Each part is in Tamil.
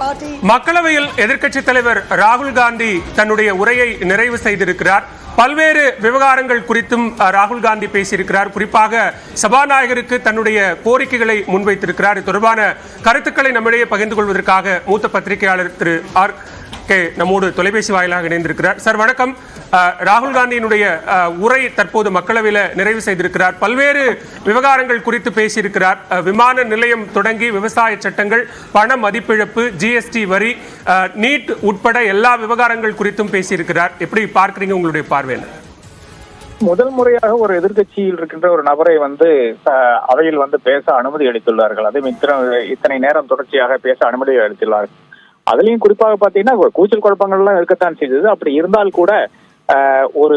மக்களவையில் எதிர்க்கட்சித் தலைவர் ராகுல் காந்தி தன்னுடைய உரையை நிறைவு செய்திருக்கிறார். பல்வேறு விவகாரங்கள் குறித்தும் ராகுல் காந்தி பேசியிருக்கிறார். குறிப்பாக சபாநாயகருக்கு தன்னுடைய கோரிக்கைகளை முன்வைத்திருக்கிறார். இது தொடர்பான கருத்துக்களை நம்மிடையே பகிர்ந்து கொள்வதற்காக மூத்த பத்திரிகையாளர் திரு ஆர் கே நம்மோடு தொலைபேசி வாயிலாக இணைந்திருக்கிறார். சார் வணக்கம். ராகுல் காந்தியினுடைய உரை தற்போது மக்களவையில் நிறைவு செய்திருக்கிறார். பல்வேறு விவகாரங்கள் குறித்து பேசியிருக்கிறார். விமான நிலையம் தொடங்கி விவசாய சட்டங்கள் பண மதிப்பிழப்பு ஜிஎஸ்டி வரி நீட் உட்பட எல்லா விவகாரங்கள் குறித்தும் பேசியிருக்கிறார். எப்படி பார்க்கறீங்க உங்களுடைய பார்வையில் முதல் முறையாக ஒரு எதிர்க்கட்சியில் இருக்கின்ற ஒரு நபரை வந்து அவையில் வந்து பேச அனுமதி அளித்துள்ளார்கள். அதே இத்தனை இத்தனை நேரம் தொடர்ச்சியாக பேச அனுமதி அளித்துள்ளார்கள். அதுலயும் குறிப்பாக பாத்தீங்கன்னா கூச்சல் கூச்சல் குழப்பங்கள்லாம் இருக்கத்தான் செய்தது. அப்படி இருந்தால் கூட ஒரு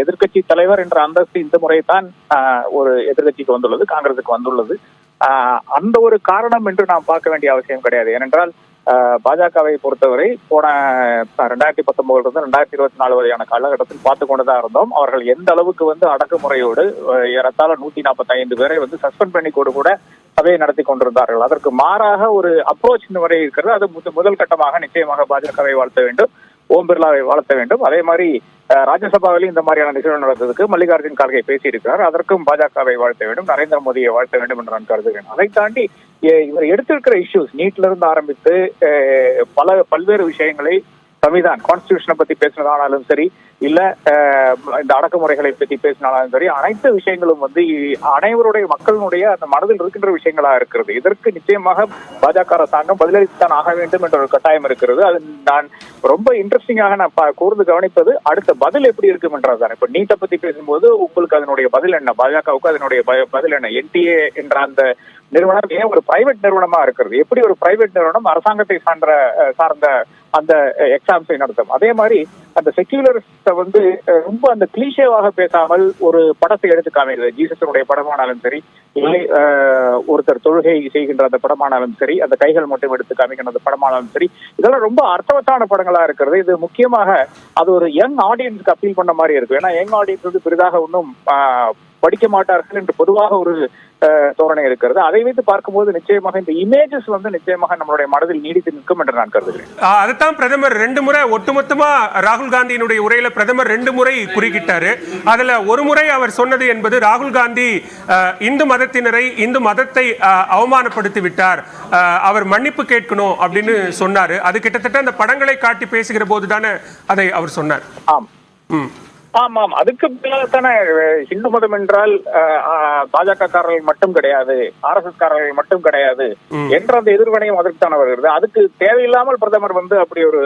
எதிர்க்கட்சி தலைவர் என்ற அந்தஸ்து இந்த முறை தான் ஒரு எதிர்கட்சிக்கு வந்துள்ளது காங்கிரசுக்கு வந்துள்ளது. அந்த ஒரு காரணம் என்று நாம் பார்க்க வேண்டிய அவசியம் கிடையாது. ஏனென்றால் அஹ், பாஜகவை பொறுத்தவரை போன ரெண்டாயிரத்தி பத்தொன்பதுல இருந்து ரெண்டாயிரத்தி இருபத்தி நாலு வரையான காலகட்டத்தில் பார்த்து கொண்டுதான் இருந்தோம். அவர்கள் எந்த அளவுக்கு வந்து அடக்குமுறையோடு ஏறத்தாழ நூத்தி நாற்பத்தி ஐந்து பேரை வந்து சஸ்பெண்ட் பண்ணி கூட சபையை நடத்தி கொண்டிருந்தார்கள். அதற்கு மாறாக ஒரு அப்ரோச் இந்த வரை இருக்கிறது. அது முத- முதல் கட்டமாக நிச்சயமாக பாஜகவை வாழ்த்த வேண்டும் ஓம் பிர்லாவை வாழ்த்த வேண்டும். அதே மாதிரி ராஜ்யசபாவிலும் இந்த மாதிரியான நிகழ்வு நடந்ததுக்கு மல்லிகார்ஜுன் கார்கே பேசியிருக்கிறார். அதற்கும் பாஜகவை வாழ்த்த வேண்டும் நரேந்திர மோடியை வாழ்த்த வேண்டும் என்று நான் கருதுகிறேன். அதை தாண்டி இவர் எடுத்திருக்கிற இஷ்யூஸ் நீட்ல இருந்து ஆரம்பித்து பல பல்வேறு விஷயங்களை சமிதான் கான்ஸ்டியூஷனை பத்தி பேசினதானாலும் சரி இல்ல இந்த அடக்குமுறைகளை பத்தி பேசினாலும் சரி அனைத்து விஷயங்களும் வந்து அனைவருடைய மக்களினுடைய அந்த மனதில் இருக்கின்ற விஷயங்களா இருக்கிறது. இதற்கு நிச்சயமாக பாஜக அரசாங்கம் பதிலளித்துத்தான் ஆக வேண்டும் என்ற ஒரு கட்டாயம் இருக்கிறது. அது நான் ரொம்ப இன்ட்ரெஸ்டிங்காக நான் கூர்ந்து கவனிப்பது அடுத்த பதில் எப்படி இருக்கும் என்றதுதான் இப்ப நீட்டை பத்தி பேசும்போது உங்களுக்கு அதனுடைய பதில் என்ன? பாஜகவுக்கு அதனுடைய ப- பதில் என்ன? என்டிஏ என்ற அந்த நிறுவனம் ஏன் ஒரு பிரைவேட் நிறுவனமா இருக்கிறது? எப்படி ஒரு பிரைவேட் நிறுவனம் அரசாங்கத்தை சார்ந்த சார்ந்த அந்த எக்ஸாம்ஸை நடத்தும். அதே மாதிரி அந்த செக்யூலரிஸ்ட வந்து ரொம்ப அந்த கிளீஷேவாக பேசாமல் ஒரு படத்தை எடுத்து காமிக்கிறது. ஜீசஸனுடைய படமானாலும் சரி இல்லை ஒருத்தர் தொழுகை செய்கின்ற அந்த படமானாலும் சரி அந்த கைகள் மட்டும் எடுத்து காமிக்கின்ற அந்த படமானாலும் சரி இதெல்லாம் ரொம்ப அர்த்தவத்தான படங்களா இருக்கிறது. இது முக்கியமாக அது ஒரு யங் ஆடியன்ஸ்க்கு அப்பீல் பண்ண மாதிரி இருக்கும். ஏன்னா யங் ஆடியன்ஸ் வந்து பெரிதாக ஒன்றும் படிக்க மாட்டார்கள் என்று பொதுவாக ஒரு தோரணை இருக்கிறது. அதை வைத்து பார்க்கும்போது நிச்சயமாக இந்த இமேஜஸ் வந்து நிச்சயமாக நம்மளுடைய மனதில் நீடித்து நிற்கும் என்று நான் கருதுகிறேன். அதைத்தான் பிரதமர் ரெண்டு முறை ஒட்டுமொத்தமா ராகுல் காந்தியினுடைய உரையில பிரதமர் ரெண்டு முறை குறுக்கிட்டாரு. அதுல ஒரு முறை அவர் சொன்னது என்பது ராகுல் காந்தி இந்து மதத்தினரை இந்து மதத்தை அவமானப்படுத்தி விட்டார். அவர் மன்னிப்பு கேட்கணும் அப்படின்னு சொன்னாரு. அது கிட்டத்தட்ட அந்த படங்களை காட்டி பேசுகிற போது தானே அதை அவர் சொன்னார். ஆம். ம். ஆமாம் அதுக்கு அஹ், இந்து மதம் என்றால் பாஜக காரர்கள் மட்டும் கிடையாது ஆர் எஸ் எஸ் காரர்கள் மட்டும் கிடையாது என்ற அந்த எதிர்வினையும் அதற்கு தானே வருகிறது. அதுக்கு தேவையில்லாமல் பிரதமர் வந்து அப்படி ஒரு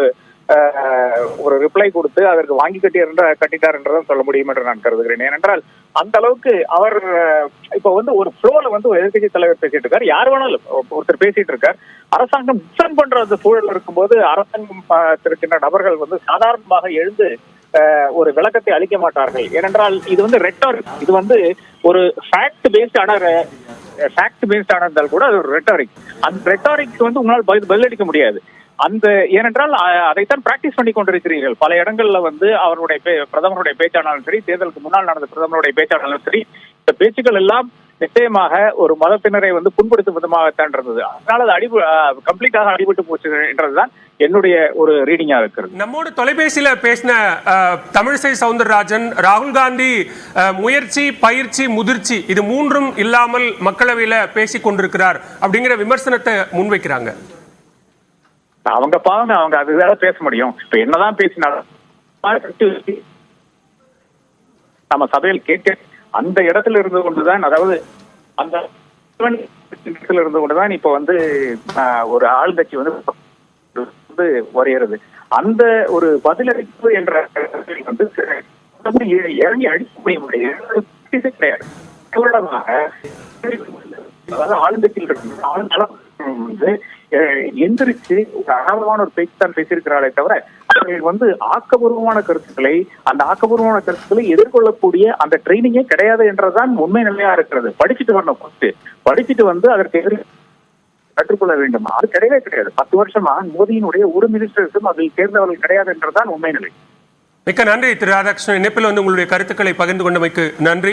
ஒரு ரிப்ளை கொடுத்து அதற்கு வாங்கி கட்டியார் என்ற கட்டிட்டார் என்றுதான் சொல்ல முடியும் என்று நான் கருதுகிறேன். ஏனென்றால் அந்த அளவுக்கு அவர் இப்ப வந்து ஒரு ஃப்ளோல வந்து ஒரு எதிர்க்கட்சி தலைவர் பேசிட்டு இருக்கார். யார் வேணாலும் ஒருத்தர் பேசிட்டு இருக்கார். அரசாங்கம் டிசன் பண்ற அந்த சூழல் இருக்கும்போது அரசாங்கம் இருக்கின்ற நபர்கள் வந்து சாதாரணமாக எழுந்து ஒரு விளக்கத்தை அளிக்க மாட்டார்கள். ஏனென்றால் இது வந்து ரெட்டாரிக் இது வந்து ஒரு ஃபேக்ட் பேஸ்டான ஃபேக்ட் பேஸ்டான இருந்தால் கூட அது ஒரு ரெட்டாரிக் அந்த ரெட்டாரிக் வந்து உங்களால் பதில் பதிலளிக்க முடியாது. அந்த ஏனென்றால் அதைத்தான் பிராக்டிஸ் பண்ணி கொண்டிருக்கிறீர்கள். பல இடங்கள்ல வந்து அவருடைய பே- பிரதமருடைய பேச்சானாலும் சரி தேர்தலுக்கு முன்னால் நடந்த பிரதமருடைய பேச்சானாலும் சரி இந்த பேச்சுக்கள் எல்லாம் நிச்சயமாக ஒரு மதத்தினரை வந்து புண்படுத்தும் விதமாகத்தான் இருந்தது. அதனால அது அடிபு கம்ப்ளீட்டாக அடிபட்டு போச்சு என்றதுதான் என்னுடைய ஒரு ரீடிங்கா இருக்கிறது. நம்மோடு தொலைபேசியில பேசின தமிழிசை சவுந்தரராஜன் ராகுல் காந்தி முயற்சி பயிற்சி முதிர்ச்சி இது மூன்றும் இல்லாமல் மக்களவையில பேசிக் கொண்டிருக்கிறார் அப்படிங்கிற விமர்சனத்தை முன்வைக்கிறாங்க. அவங்க பாவங்க அவங்க அதுதான் பேச முடியும். இப்ப என்னதான் பேசினாலும் நம்ம சபையில் கேட்க அந்த இடத்துல இருந்து கொண்டுதான் அதாவது அந்த இடத்துல இருந்து கொண்டுதான் இப்ப வந்து ஒரு ஆளுங்கட்சி வந்து வந்து அந்த ஒரு பதிலளிப்பு என்ற வந்து இ- இறங்கி அடிக்க முடியாது கிடையாது. அதாவது இருக்கு ஆளுநர் வந்து எந்திரிச்சு ஒரு அகலமான ஒரு பேச்சு தான் பேசியிருக்கிறாளே தவிர அவர்கள் வந்து ஆக்கபூர்வமான கருத்துக்களை அந்த ஆக்கபூர்வமான கருத்துக்களை எதிர்கொள்ளக்கூடிய அந்த ட்ரைனிங்கே கிடையாது என்றதான் உண்மை நிலையா இருக்கிறது. படிச்சுட்டு வரணும் ஃபர்ஸ்ட் படிச்சுட்டு வந்து அதற்கு எதிர் கற்றுக்கொள்ள வேண்டும். அது கிடையவே கிடையாது. பத்து வருஷமா மோதியினுடைய ஒரு மினிஸ்டர்ஸும் அதில் தேர்ந்தவர்கள் கிடையாது என்றதான் உண்மை நிலை. மிக்க நன்றி திரு ராதாகிருஷ்ணன். இணைப்பில் வந்து உங்களுடைய கருத்துக்களை பகிர்ந்து கொண்டமைக்கு நன்றி.